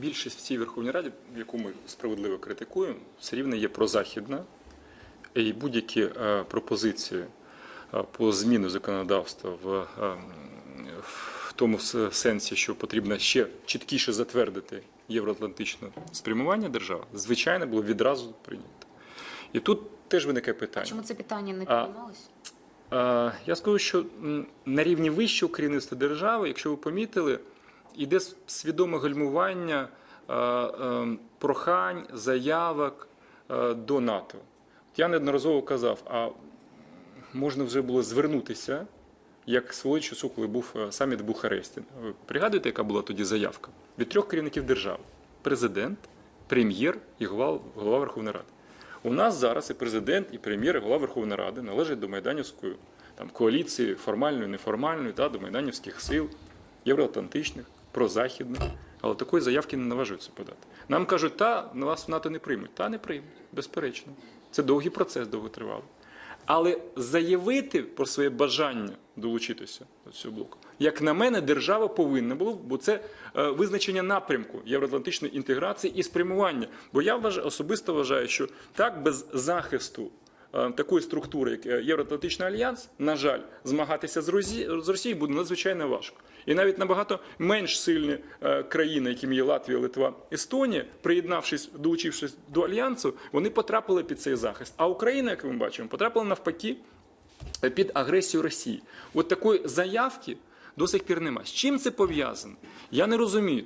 Більшість в цій Верховній Раді, яку ми справедливо критикуємо, все рівно є прозахідна, і будь-які е, пропозиції е, по зміну законодавства в, е, в тому сенсі, що потрібно ще чіткіше затвердити євроатлантичне спрямування держави, звичайно, було відразу прийнято. І тут теж виникає питання. Чому це питання не піднімалось? Я скажу, що на рівні вищого керівництва держави, якщо ви помітили, іде с- свідоме гальмування е, е, прохань, заявок е, до НАТО. Я неодноразово казав, а можна вже було звернутися, як свого часу, коли був саміт в Бухаресті. Ви пригадуєте, яка була тоді заявка? Від трьох керівників держави: президент, прем'єр і голова Верховної Ради. У нас зараз і президент, і прем'єр, і голова Верховної Ради належать до Майданівської там, коаліції формальної, неформальної, та, до майданівських сил, євроатлантичних, прозахідних. Але такої заявки не наважуються подати. Нам кажуть, та на вас в НАТО не приймуть. Та не приймуть, безперечно. Це довгий процес, довготривалий. Але заявити про своє бажання долучитися до цього блоку, як на мене, держава повинна була, бо це е, визначення напрямку євроатлантичної інтеграції і спрямування. Бо я вважаю, особисто вважаю, що так без захисту такої структури, як е, Євроатлантичний альянс, на жаль, змагатися з з Росією буде надзвичайно важко. І навіть набагато менш сильні е, країни, якими є Латвія, Литва, Естонія, приєднавшись, долучившись до альянсу, вони потрапили під цей захист. А Україна, як ми бачимо, потрапила навпаки е, під агресію Росії. От такої заявки до сих пір немає. З чим це пов'язано? Я не розумію.